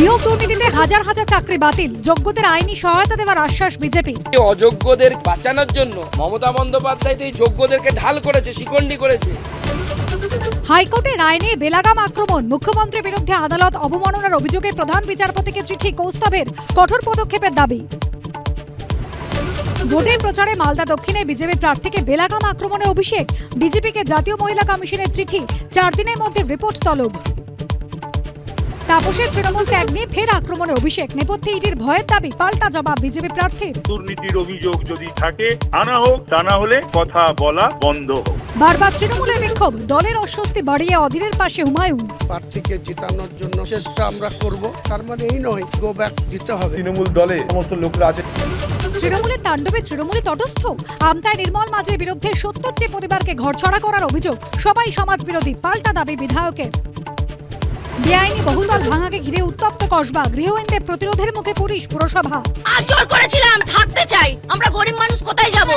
নিয়োগ দুর্নীতিতে হাজার হাজার চাকরি বাতিল। যোগ্যদের আইনি সহায়তা দেওয়ার আশ্বাস বিজেপি অযোগ্যদের বাঁচানোর জন্য মমতা বন্দ্যোপাধ্যায় তো এই যোগ্যদেরকে ঢাল করেছে শিকন্ডি করেছে। হাইকোর্টের রায় নিয়ে বেলাগাম আক্রমণ। মুখ্যমন্ত্রীর বিরুদ্ধে আদালত অবমাননার অভিযোগে প্রধান বিচারপতিকে চিঠি কৌস্তবের কঠোর পদক্ষেপের দাবি। ভোটের প্রচারে মালদা দক্ষিণে বিজেপি প্রার্থীকে বেলাগাম আক্রমণে অভিষেক। ডিজিপিকে জাতীয় মহিলা কমিশনের চিঠি। চার দিনের মধ্যে রিপোর্ট তলব। তাপসের তৃণমূল ত্যাগ নিয়ে ফের আক্রমণে অভিষেক। নেপথ্যে ইডির ভয়ের দাবি পাল্টা জবাব বিজেপি প্রার্থীর। দুর্নীতির অভিযোগ যদি থাকে আনা হোক তা না হলে কথা বলা বন্ধ হোক। বারবার তৃণমূলের বিক্ষোভ দলের অস্বস্তি বাড়িয়ে অধীরের পাশে হুমায়ুন। প্রার্থীকে জিতানোর জন্য চেষ্টা আমরা করব তার মানে এই নয় গো ব্যাক দিতে হবে। তৃণমূল দলে সমস্ত লোকরা আছে। তৃণমূলের তাণ্ডবে তৃণমূলে তটস্থ। আমতায় নির্মল মাঝের বিরুদ্ধে সত্তরটি পরিবারকে ঘরছড়া করার অভিযোগ। সবাই সমাজ বিরোধী পাল্টা দাবি বিধায়কের। বেআইনি বহুদল ভাঙাকে ঘিরে উত্তপ্ত কসবা। গৃহহীনদের প্রতিরোধের মুখে পুলিশ, পুরসভা। আজ জোর করেছিলাম, থাকতে চাই। আমরা গরিব মানুষ কোথায় যাব?